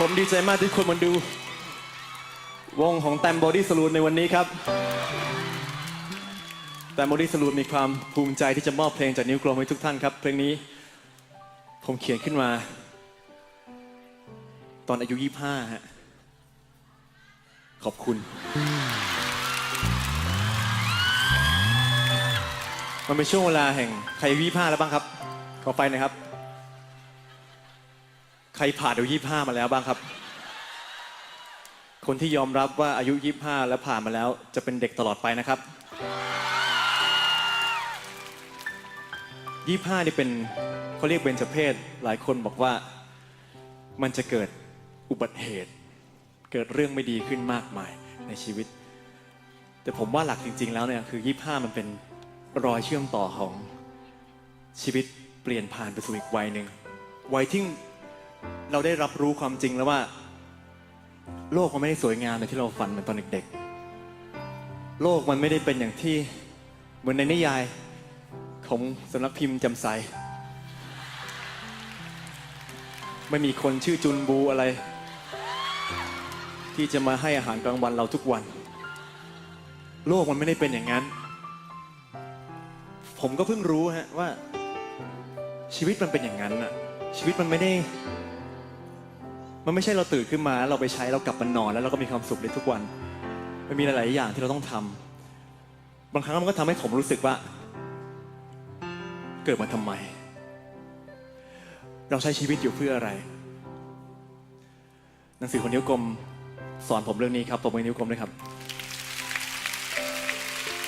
ผมดีใจมากที่คนมาดู วงของแตมบอดี้สลูนในวันนี้ครับแตมบอดี้สลูนมีความภูมิใจที่จะมอบเพลงจากนิ้วกลมให้ทุกท่านครับ เพลงนี้ผมเขียนขึ้นมา ตอนอายุ 25 ฮะ ขอบคุณ มันเป็นช่วงเวลาแห่งใครอายุ25แล้วบ้างครับ ขอไฟหนะครับ ใครผ่านอายุ25มาแล้วบ้างครับ คนที่ยอมรับว่าอายุ25แล้วผ่านมาแล้วจะเป็นเด็กตลอดไปนะครับ25นี่เป็นเขาเรียกเบญจเพศหลายคนบอกว่ามันจะเกิดอุบัติเหตุ เกิดเรื่องไม่ดีขึ้นมากมายในชีวิต แต่ผมว่าหลักจริง ๆ แล้วเนี่ยคือ25มันเป็นรอยเชื่อมต่อของชีวิตเปลี่ยนผ่านไปสู่อีกวัยหนึ่งวัยที่ เราได้รับรู้ความจริงแล้วว่า โลกมันไม่ได้สวยงามอย่างที่เราฝันเหมือนตอนเด็กๆ โลกมันไม่ได้เป็นอย่างที่เหมือนในนิยายของสำนักพิมพ์จำใสไม่มีคนชื่อจุนบูอะไร ที่จะมาให้อาหารกลางวันเราทุกวัน โลกมันไม่ได้เป็นอย่างนั้น ผมก็เพิ่งรู้ฮะว่า ชีวิตมันเป็นอย่างนั้นอะชีวิตมันไม่ได้ มันไม่ใช่เราตื่นขึ้นมาแล้วเราไปใช้เรากลับมานอนแล้วเราก็มีความสุขในทุกวัน มันมีหลาย ๆ อย่างที่เราต้องทำบางครั้งมันก็ทำให้ผมรู้สึกว่า เกิดมาทำไม เราใช้ชีวิตอยู่เพื่ออะไร หนังสือของนิ้วกลมสอนผมเรื่องนี้ครับผมมือนิ้วกลมด้วยครับ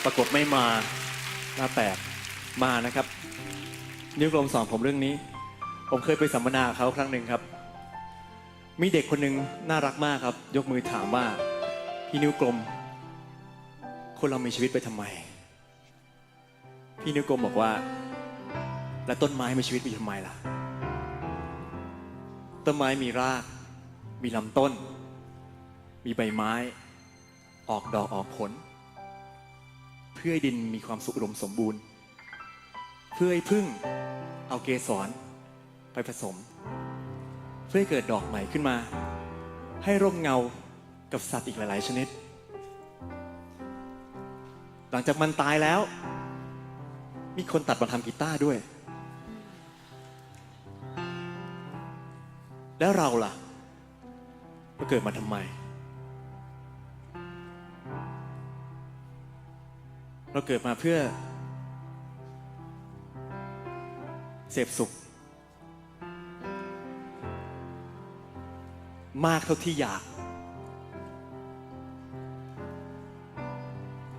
ปรากฏไม่มาหน้าแปลกมานะครับ นิ้วกลมสอนผมเรื่องนี้ ผมเคยไปสัมมนาเขาครั้งหนึ่งครับ มีเด็กคนหนึ่งน่ารักมากครับ ยกมือถามว่า พี่นิ้วกลม คนเรามีชีวิตไปทำไม พี่นิ้วกลมบอกว่า แล้วต้นไม้มีชีวิตไปทำไมล่ะ ต้นไม้มีราก มีลำต้น มีใบไม้ ออกดอกออกผล เพื่อให้ดินมีความสุขอุดมสมบูรณ์ เพื่อให้พึ่งเอาเกสรไปผสม เพื่อให้เกิดดอกใหม่ขึ้นมา ให้ร่มเงากับสัตว์อีกหลาย ๆ ชนิด หลังจากมันตายแล้ว มีคนตัดมาทำกีตาร์ด้วย แล้วเราล่ะเราเกิดมาทำไม เราเกิดมาเพื่อ เสพสุข มากเท่าที่อยาก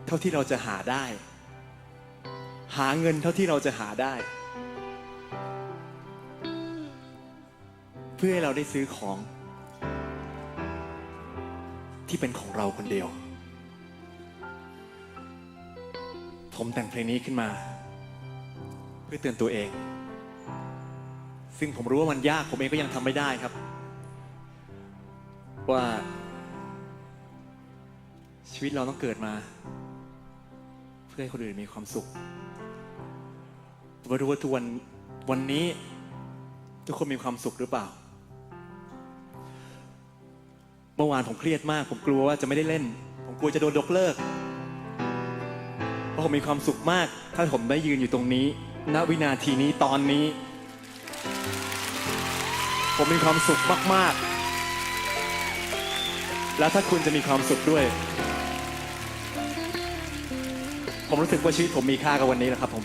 เท่าที่เราจะหาได้ หาเงินเท่าที่เราจะหาได้ เพื่อให้เราได้ซื้อของ ที่เป็นของเราคนเดียว ผมแต่งเพลงนี้ขึ้นมา เพื่อเตือนตัวเอง ซึ่งผมรู้ว่ามันยากผมเองก็ยังทำไม่ได้ครับ ว่า ชีวิตเราต้องเกิดมา เพื่อให้คนอื่นมีความสุขผมไม่รู้ว่าทุกวันวันนี้ ทุกคนมีความสุขหรือเปล่า เมื่อวานผมเครียดมาก ผมกลัวว่าจะไม่ได้เล่น ผมกลัวจะโดนยกเลิกเพราะผมมีความสุขมาก ถ้าผมได้ยืนอยู่ตรงนี้ ณวินาทีนี้ตอนนี้ ผมมีความสุขมาก ๆ แล้วถ้าคุณจะมีความสุขด้วย ผมรู้สึกว่าชีวิตผมมีค่ากับวันนี้แหละครับผม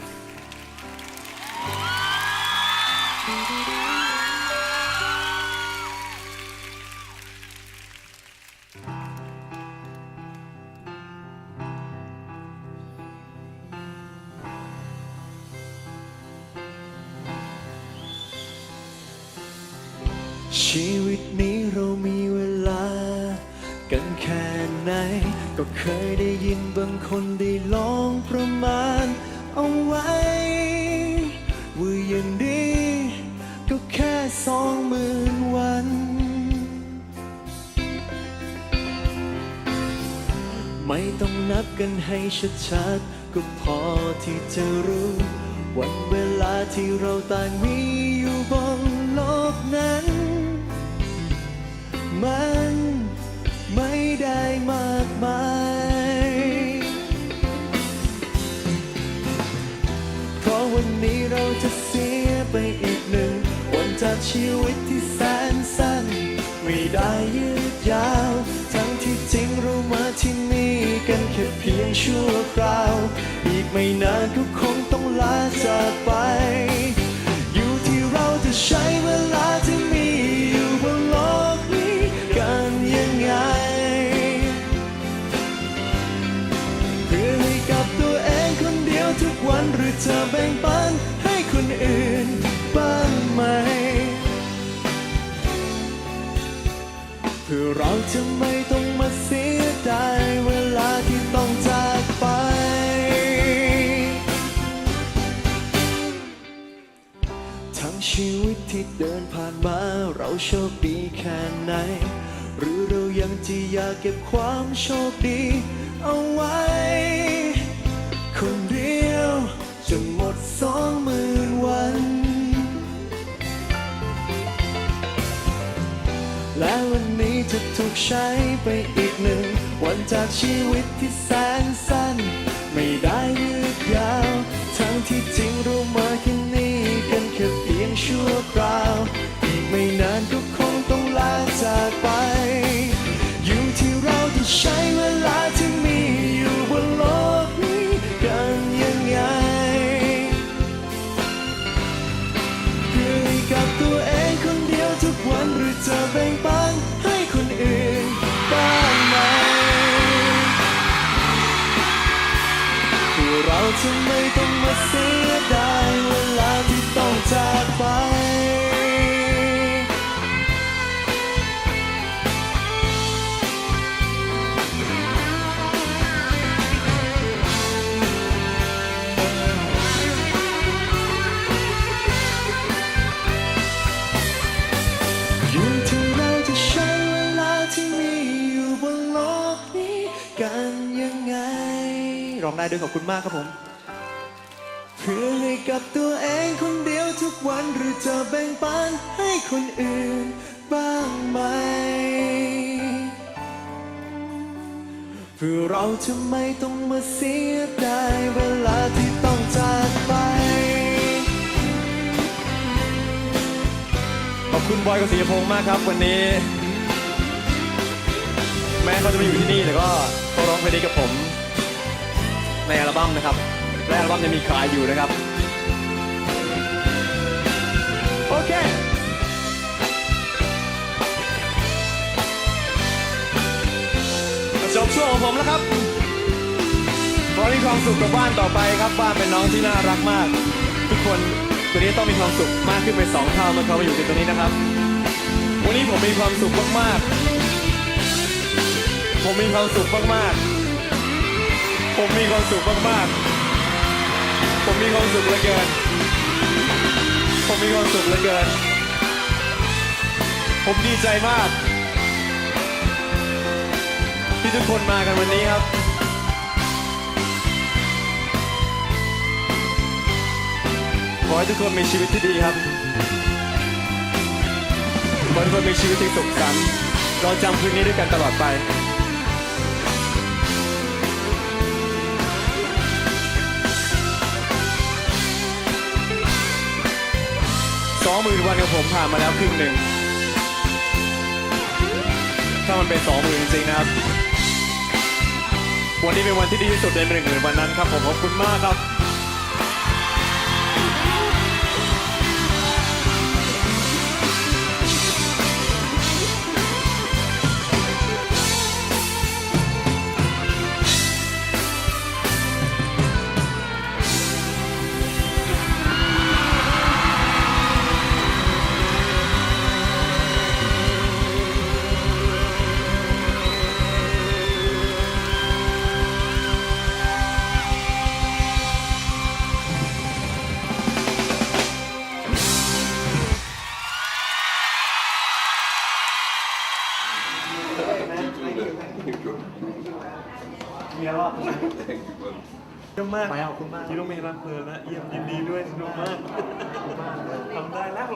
ชีวิตนี้ ไหน ก็เคยได้ยินบางคนได้ลองประมาณเอาไว้ ว่าอย่างดีก็แค่สองหมื่นวัน ไม่ต้องนับกันให้ชัดๆก็พอที่จะรู้ วันเวลาที่เราต่างมีอยู่บนโลกนั้น ชีวิตที่แสนสั้น ไม่ได้ยืดยาว ทั้งที่จริงเรามาที่นี่กันแค่เพียงชั่วคราว อีกไม่นานก็คงต้องลาจากไป อยู่ที่เราจะใช้เวลาที่มีอยู่บนโลกนี้กันยังไง เพื่อให้กับตัวเองคนเดียวทุกวันหรือจะแบ่งปัน เราจะไม่ต้องมาเสียดายเวลาที่ต้องจากไป ทั้งชีวิตที่เดินผ่านมาเราโชคดีแค่ไหน หรือเรายังจะอยากเก็บความโชคดีเอาไว้ และวันนี้จะถูกใช้ไปอีกหนึ่ง วันจากชีวิตที่แสนสั้น ไม่ได้ยืดยาว ทั้งที่จริงรู้มาแค่นี้กันแค่เพียงชั่วคราว อีกไม่นานก็คงต้องลาจากไป อยู่ที่เราที่ใช้เว ต้องมาเสียดายเวลาที่ต้องจากไป อยู่ที่เราจะใช้เวลาที่มีอยู่บนโลกนี้กันยังไง ร้องได้ด้วยขอบคุณมากครับผม เพื่อให้กับตัวเองคนเดียวทุกวันหรือจะแบ่งปันให้คนอื่นบ้างไหม เพื่อเราจะไม่ต้องมาเสียดายเวลาที่ต้องจากไป ขอบคุณบอยกับศรีพงษ์มากครับวันนี้ แม้เขาจะมาอยู่ที่นี่แต่ก็เขาร้องเพลงนี้กับผม ในอัลบั้มนะครับ และอัลบั้มยังมีขายอยู่นะครับ โอเคจบช่วงของผมแล้วครับขอให้มีความสุขกับบ้านต่อไปครับบ้านเป็นน้องที่น่ารักมาก ทุกคนตัวนี้ต้องมีความสุขมากขึ้นไปสองเท่าเมื่อเขามาอยู่ในตัวนี้นะครับ วันนี้ผมมีความสุขมากๆ ผมมีความสุขมากๆ ผมมีความสุขมากๆ ผมมีความสุขเหลือเกิน ผมมีความสุขเหลือเกิน ผมดีใจมาก ที่ทุกคนมากันวันนี้ครับขอให้ทุกคนมีชีวิตที่ดีครับขอให้ทุกคนมีชีวิตที่สุขสันต์เราจำคืนนี้ด้วยกันตลอดไป สองหมื่นวันกับผมผ่านมาแล้วครึ่งหนึ่ง ถ้ามันเป็นสองหมื่นจริงๆนะครับ วันนี้เป็นวันที่ดีที่สุดในหนึ่งหมื่นวันนั้นครับผมขอบคุณมากครับ เมียรอดเยี่ยมมากไปขอบคุณมากที่ต้องมีรักเพลินนะเยี่ยมยินดีด้วยสนุกมากทำได้แล้ว